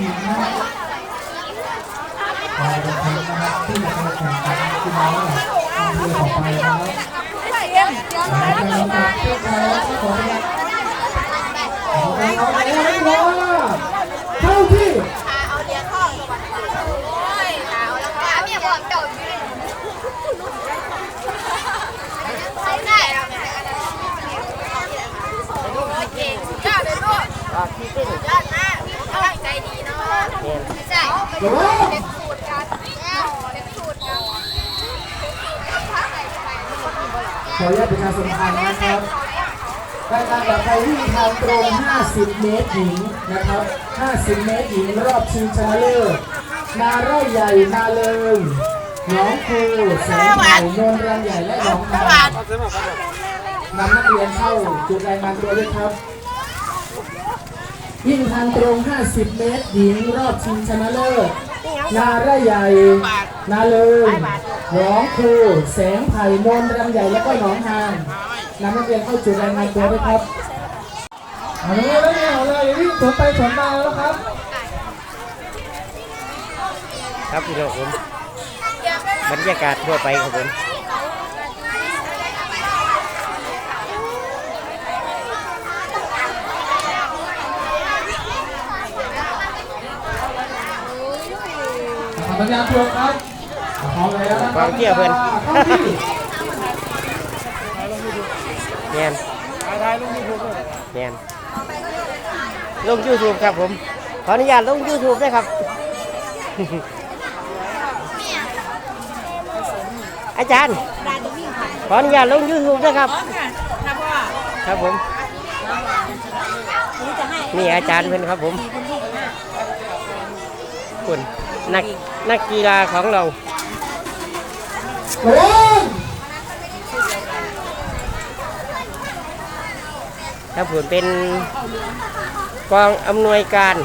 หญิงนะครับกาเป็นทีมนะครับที่จะมาแข่งขันกีฬาอำเภอต่อไปนะครับแล้วก็มาเพื่อการที่ขอรับเอาไปเอาไปเลยว่าเดียข้อสวัสดีโอ้ยหนาวแล้วค่ะเข้าอยู่เลยใช้ได้แล้วเนี่ยอดมากกำลังใจดีเนาะใช่ระวังเด็กสูตรกันเด็กสูตรกันขออนุญาตประชาสัมพันธ์นะครับรายการต่อไปวิ่งทางตรง 50 เมตรหญิงนะครับ 50 เมตรหญิงรอบชิงชนะเลิศนาไร่ใหญ่นาเลิงหนองคูแสงไผ่โนนรังใหญ่และหนองนางนำนักเรียนเข้าจุดรายงานตัวด้วยครับ วิ่งทางตรง 50 เมตร หญิงรอบชิงชนะเลิศ นาไร่ใหญ่ นาเลิงหนองคู แสงไผ่โนนรังใหญ่ และก็หนองหานนำนักเรียนเข้าจุดรายงานตัวด้วยครับเอาเลยแล้วเนี่ยเอาเลยวิ่งสวนไปสวนมาแล้วครับ ครับพี่น้องผมบรรยากาศทั่วไปครับผม สัญญาณตัวครับพร้อมแล้วนะคกรัองเที่ยวเพื่อนเข้าที่แมนแมนลงยูทูบครับผม ขออนุญาตลงยูทูบด้วยครับ อาจารย์ ขออนุญาตลงยูทูบด้วยครับ ครับผม นี่อาจารย์เพื่อนครับผมคุณ นักนักกีฬาของเราระวังครับผมเป็นกองอำนวยการ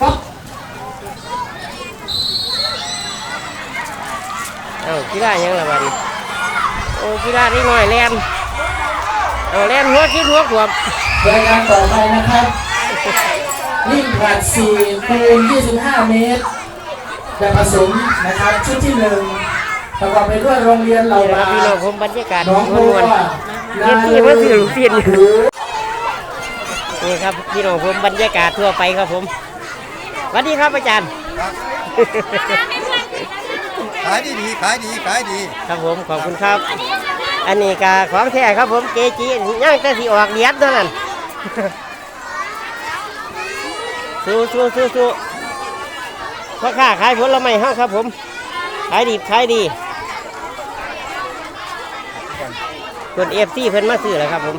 ครับเอ้ากีฬาหยังละบัดนี้โอ้กีฬานี่หน่อยแลน เอาแลนหัวคิดหัวขวบรายการต่อไปนะครับวิ่งผลัด4คูณ25 เมตรแบบผสมนะครับชุดที่หนึ่งประกอบไปด้วยโรงเรียนเหล่านี่นะคบารับพี่น้องผมบรรยากาศน้องมบัววนๆเรียนที่มาถือลูกเสียนอยู่นี่ครับพี่น้องผมบรรยากาศทั่วไปครับผมสวัสดีครับอาจารย์ขายดีดีขายดีขายดี ครับผมขอบคุณครับ อันนี้กาของแท้ครับผมเกจิย่างแต่สีออกเหรียญเท่านั้นสู้สู้สู้สู้พ่อค้าขายผลไม้เฮาครับผม ขายดีขายดีคนเอฟซีเพิ่นมาซื้อแล้วครับผม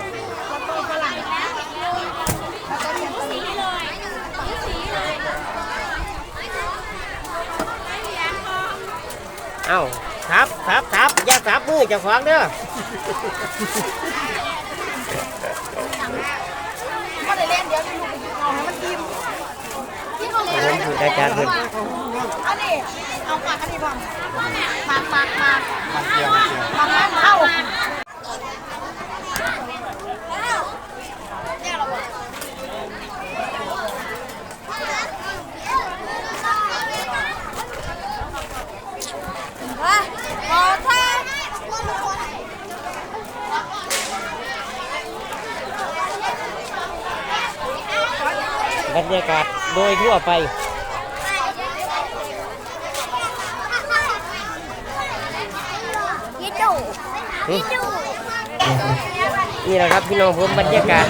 เอ้า ทับทับทับอย่าทับมือเจ้าของเด้อก็ได้เล่นเดี๋ยวจะลูกเอาให้มันอิ่มที่เขาเล่นผมถูกอาจารย์เพิ่นอันนี้เอาปากอันนี้บ้างปากปากปากมันเกี่ยวมันเกี่ยวปากปากเข้า ขอท่า บ รรยากาศโดยทั่วไปยี่ดูยี่ดูนี่แหละครับพี่น้องผมบรรยากาศ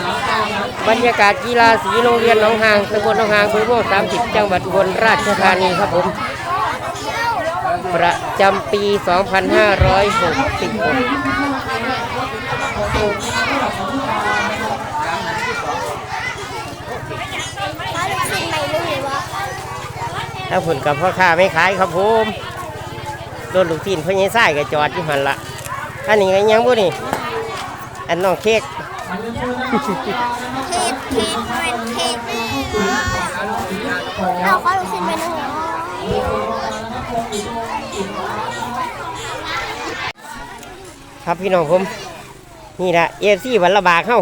บรรยากาศกีฬาสีโรงเรียนหนองหางตำบลหนองหางอำเภอโมก30จังหวัดอุบลราชธานีครับผม ประจำปี 2566 ถ้าลูกศิษย์ใหม่รู้ไหมวะ ถ้าผลกับพ่อค้าไม่ขายครับผมโดนลูกทีนพ่อใหญ่ไส้ก็จอดอยู่หันละอันนี้ก็ยังบ่นี่อันน้องเค้กเทปเทปเป็นเทปเราก็ลูกศิษย์ใหม่รู้ครับพี่น้องผม นี่แหละเอฟซีวันละบาทเข้า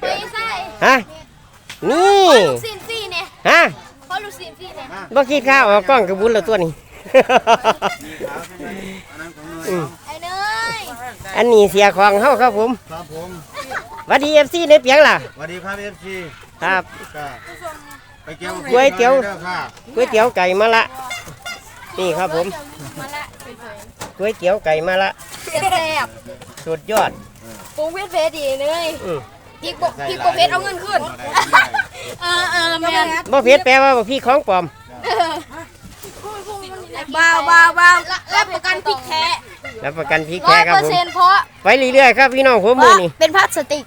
ไปใส่ฮะนี่ลูกซีนฟรีเนี่ยฮะขอ ลูกซีนฟรีเนี่ยบ่คิดค่าออกกล้องกับบุญแล้วตัวนี้ ไอ้เนยอันนี้เสียของเฮาครับผมครับผมหวัดดี FC ในเปียงล่ะ สวัสดีครับเอฟซีครับ ก็ไปเกี่ยวก๋วยเตี๋ยว ด้อค่ะก๋วยเตี๋ยวไก่มาละ นี่ครับผมมาละก๋วยเตี๋ยวไก่มาละแซ่บสุดยอดปรุงเพชรเพชรดีเลยอืมพริกบพริกบเพชรเอาเงินขึ้น เออเออแม่นบ่เพชรแปลว่าบ่พี่ของปลอมบ้าวบ้าวบ้าวรับประกันพริกแท้รับประกันพี่ร้แค่อยครับเปอร์ผมเซ็นต์เพราะไปเรื่อยๆครับพี่น้องผมมือนี่ เป็นพลาสติก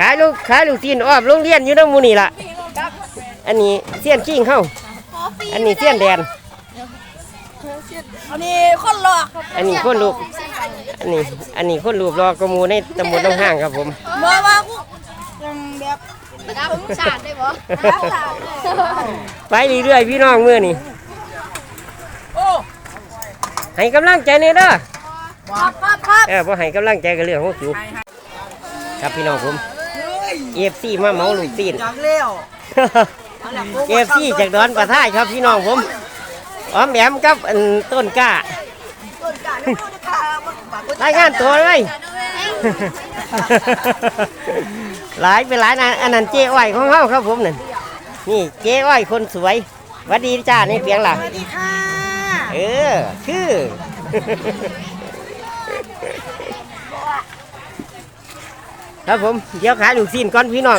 ขายลูกขายลูกชิ้นอ้อมโรงเรียนอยู่น้ำหมูนี่ล่ะอันนี้เสี้ยนขิงเข้าอันนี้เสี้ยนแดน อันนี้คนหลอกอันนี้คนลูกอันนี้ อันนี้คนลูกรอกระมูในตำบลน้องห้างครับผมมาว่ากูแบบ รับสารได้ปะรับสารไปเรื่อยๆพี่น้องมือนี่ให้กำลังใจเนี่ยเด้อครับครับครับเออพอให้กำลังใจกันเรื่องของจิวครับพี่น้องผมเอฟซีมาเหมาลูกซีนอยากเลี้ยวเอฟซีจากดอนประท่ายครับพี่น้องผมอ้อมแอมกับอันต้นกล้าต้นกาแล้วมันจะมันปากรายงานตัวเลย หลายเป็นหลายนะอันนั้นเจ้อ้อยของเฮาครับผมนั่นนี่เจ้อ้อยคนสวยหวัดดีจ้าในเปียงล่ะสวัสดีค่ะ เออคือ ครับผมเดี๋ยวขายลูกซีนก่อนพี่น้อง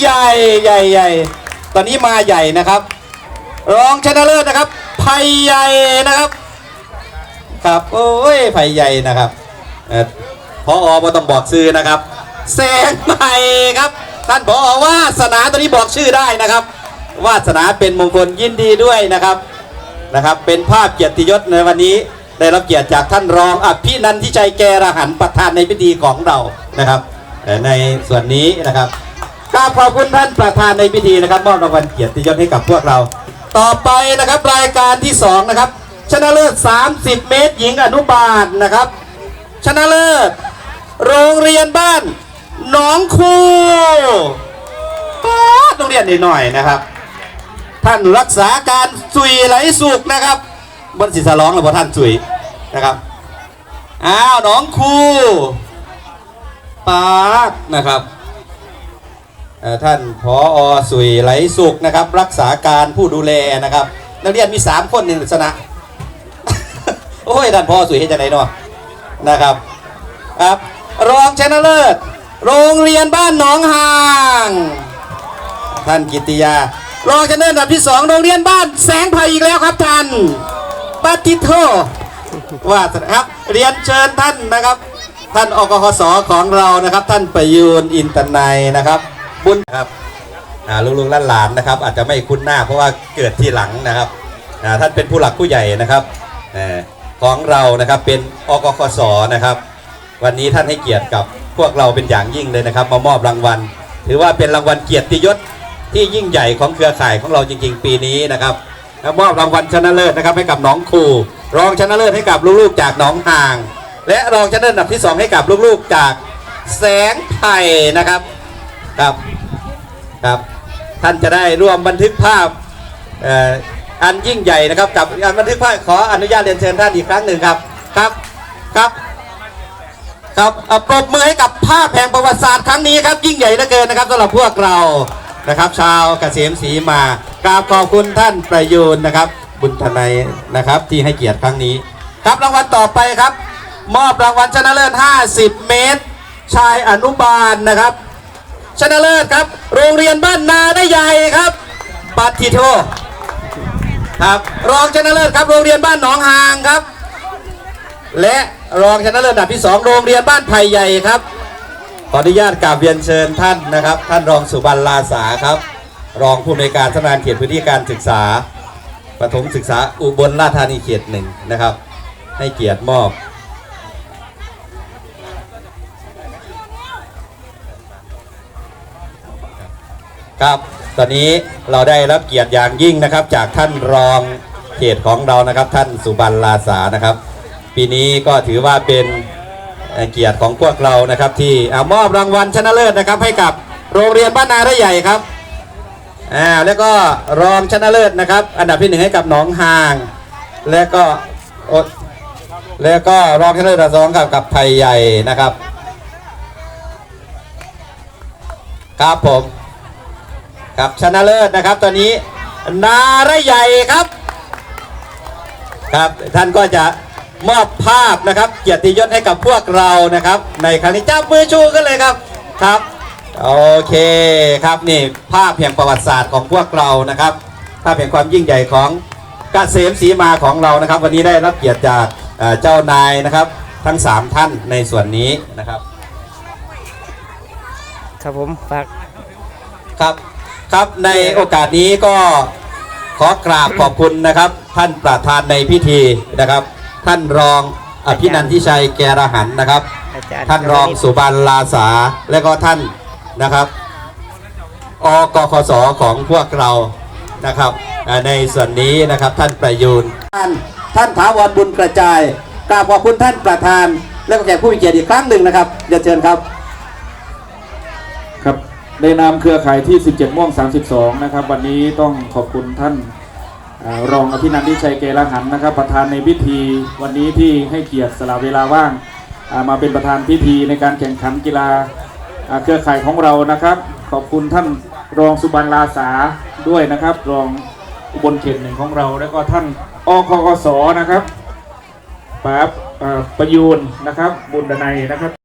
ใหญ่ใหญ่ใหญ่ตอนนี้มาใหญ่นะครับ รองชนะเลิศนะครับไผ่ใหญ่นะครับ ครับโอ้ยไผ่ใหญ่นะครับเอ่อพออมาต้องบอกชื่อนะครับแสงใหม่ครับท่านพอวาสนาตัวนี้บอกชื่อได้นะครับ วาสนาเป็นมงคลยินดีด้วยนะครับนะครับ เป็นภาพเกียรติยศในวันนี้ได้รับเกียรติจากท่านรองอภินันทิชัยแกรหันประธานในพิธีของเรานะครับในส่วนนี้นะครับ ราบขอบคุณท่านประธานในพิธีนะครับมอบรางวัลเกียรติยศให้กับพวกเรา ต่อไปนะครับรายการที่สองนะครับชนะเลิศ 30 เมตรหญิงอนุบาลนะครับ ชนะเลิศ โรงเรียนบ้านหนองคูปาดโรงเรียนนิดหน่อยนะครับ ท่านรักษาการสุยไหลสุกนะครับบนศิษร้องหรือว่าท่านสุยนะครับอ้าวหนองคูปากนะครับ ท่านผออสุยไหลสุขนะครับ รักษาการผู้ดูแลนะครับ นักเรียนมี 3 คนในลักษณะโอ้ยท่านพอสุยเห็นจังไหนเนาะนะครับครับ รองชนะเลิศ โรงเรียนบ้านหนองหาง ท่านกิติยา รองชนะเลิศอันดับที่2โรงเรียนบ้านแสงไผ่อีกแล้วครับท่านปาติโทว่าครับเรียนเชิญท่านนะครับ ท่านอกคสของเรานะครับ ท่านประยูนอินตนัยนะครับ บุญครับอ่าลุงๆหลานๆนะครับ อาจจะไม่คุ้นหน้าเพราะว่าเกิดที่หลังนะครับท่านเป็นผู้หลักผู้ใหญ่นะครับของเรานะครับเป็นอกคสนะครับ วันนี้ท่านให้เกียรติกับพวกเราเป็นอย่างยิ่งเลยนะครับ มามอบรางวัล ถือว่าเป็นรางวัลเกียรติยศที่ยิ่งใหญ่ของเครือข่ายของเราจริง ๆ ปีนี้นะครับและมอบรางวัลชนะเลิศนะครับให้กับน้องครูรองชนะเลิศให้กับลูกๆจากหนองห่าง และรองชนะเลิศอันดับที่สองให้กับลูกๆจากแสงไทยนะครับ ครับครับ ท่านจะได้ร่วมบันทึกภาพอ,อ,อันยิ่งใหญ่นะครับ กับการบันทึกภาพขออนุญาตเรียนเชิญท่านอีกครั้งหนึ่งครับครับครับครับปรบมือให้กับภาพแห่งประวัติศาสตร์ครั้งนี้ครับยิ่งใหญ่เหลือเกินนะครับสำหรับพวกเรานะครับ ชาวเกษมศรีมากราบขอบคุณท่านประยูนนะครับ บุญทนายนะครับ ที่ให้เกียรติครั้งนี้ ครับรางวัลต่อไปครับ มอบรางวัลชนะเลิศ 50 เมตร ชายอนุบาลนะครับ ชนะเลิศครับ โรงเรียนบ้านนาได้ใหญ่ครับปัตติโทครับรองชนะเลิศครับโรงเรียนบ้านหนองหางครับ และรองชนะเลิศอันดับที่ 2 โรงเรียนบ้านไผ่ใหญ่ครับ ขออนุญาตกราบเรียนเชิญท่านนะครับ ท่านรองสุบรรณลาสาครับ รองผู้อำนวยการสำนักงานเขตพื้นที่การศึกษาประถมศึกษาอุบลราชธานีเขตหนึ่งนะครับ ให้เกียรติมอบ ครับ ตอนนี้เราได้รับเกียรติอย่างยิ่งนะครับ จากท่านรองเขตของเรานะครับ ท่านสุบรรณลาสานะครับ ปีนี้ก็ถือว่าเป็นเกียรติของพวกเรานะครับ ที่อมอบรางวัลชนะเลิศนะครับ ให้กับโรงเรียนบ้านนาได้ใหญ่ครับอ่าแล้วก็รองชนะเลิศนะครับ อันดับที่หนึ่งให้กับหนองหาง แล้วก็แล้วก็รองชนะเลิศอันดับสองกับกับไทยใหญ่นะครับ ครับผม ครับชนะเลิศนะครับตอนนี้นาระใหญ่ครับ ครับท่านก็จะมอบภาพนะครับ เกียรติยศให้กับพวกเรานะครับ ในครั้งนี้จับมือชูกันเลยครับครับโอเคครับนี่ภาพแห่งประวัติศาสตร์ของพวกเรานะครับ ภาพแห่งความยิ่งใหญ่ของกเกษมศรีมาของเรานะครับ วันนี้ได้รับเกียรติจากเอ่อเจ้านายนะครับ ทั้งสามท่านในส่วนนี้นะครับ ครับผมฝากครับ ครับในโอกาสนี้ก็ขอกราบขอบคุณนะครับ ท่านประธานในพิธีนะครับ ท่านรองอภินันทิชัยแกรหันนะครับอาจารย์ท่านรองสุบรรณลาสาและก็ท่านนะครับอกคสของพวกเรานะครับอ่าในส่วนนี้นะครับท่านประยูนท่านท่านถาวรบุญกระจายกราบขอบคุณท่านประธาน และก็แขกผู้มีเกียรติอีกครั้งหนึ่งนะครับเรียนเชิญครับครับ ในนามเครือข่ายที่ 17 ม่วง 32 นะครับ วันนี้ต้องขอบคุณท่านอรองอภินันทิชัยเกลหันนะครับ ประธานในพิธีวันนี้ที่ให้เกียรติสละเวลาว่างมาเป็นประธานพิธีในการแข่งขันกีฬาเครือข่ายของเรานะครับ ขอบคุณท่านรองสุบรรณลาสาด้วยนะครับ รองอุบลเขตหนึ่งของเรา แล้วก็ท่านอคกสนะครับปราบประยูนนะครับ บุญดนัยนะครับ